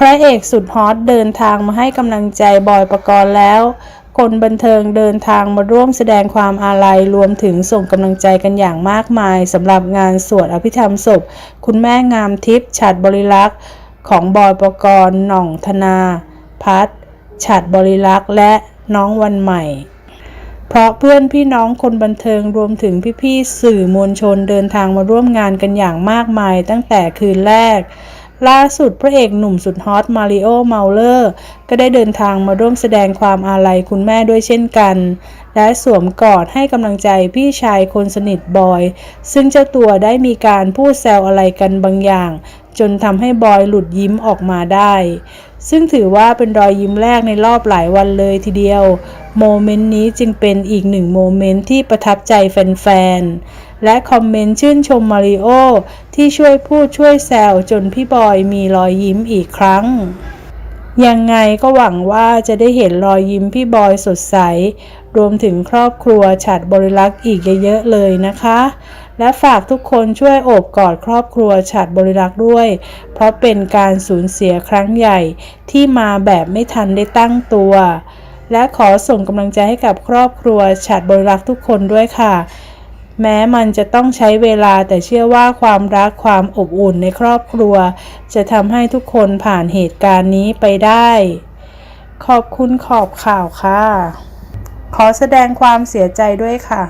พระเอกสุดฮอตเดินทางมาให้กำลังใจบอยประกรณ์แล้ว คนบันเทิงเดินทางมาร่วมแสดงความอาลัยรวมถึงส่งกำลังใจกันอย่างมากมายสำหรับงานสวดอภิธรรมศพ คุณแม่งามทิพย์ฉัดบริลักษ์ของบอยประกรณ์หน่องธนา พัฒน์ฉัดบริลักษ์และน้องวันใหม่เพราะเพื่อนพี่น้องคนบันเทิงรวมถึงพี่ๆสื่อมวลชนเดินทางมาร่วมงานกันอย่างมากมายตั้งแต่คืนแรก ล่าสุดพระเอกหนุ่มสุดฮอตมาริโอเมาเลอร์ก็ได้เดินทางมาร่วมแสดงความอาลัยคุณแม่ด้วยเช่นกัน และสวมกอดให้กำลังใจพี่ชายคนสนิทบอย ซึ่งเจ้าตัวได้มีการพูดแซวอะไรกันบางอย่าง จนทำให้บอยหลุดยิ้มออกมาได้ ซึ่งถือว่าเป็นรอยยิ้มแรกในรอบหลายวันเลยทีเดียว โมเมนต์นี้จึงเป็นอีกหนึ่งโมเมนต์ที่ประทับใจแฟนๆ และคอมเมนต์ชื่นชมมาริโอที่ช่วยพูดช่วยแซวจนพี่บอยมีรอยยิ้มอีกครั้งยังไงก็หวังว่าจะได้เห็นรอยยิ้มพี่บอยสดใส รวมถึงครอบครัวฉัดบริลักษ์อีกเยอะๆเลยนะคะ และฝากทุกคนช่วยโอบกอดครอบครัวฉัดบริลักษ์ด้วย เพราะเป็นการสูญเสียครั้งใหญ่ที่มาแบบไม่ทันได้ตั้งตัว และขอส่งกำลังใจให้กับครอบครัวฉัดบริลักษ์ทุกคนด้วยค่ะ แม้มันจะต้องใช้เวลาแต่เชื่อว่าความรักความอบอุ่นในครอบครัว จะทำให้ทุกคนผ่านเหตุการณ์นี้ไปได้ ขอบคุณขอบข่าวค่ะ ขอแสดงความเสียใจด้วยค่ะ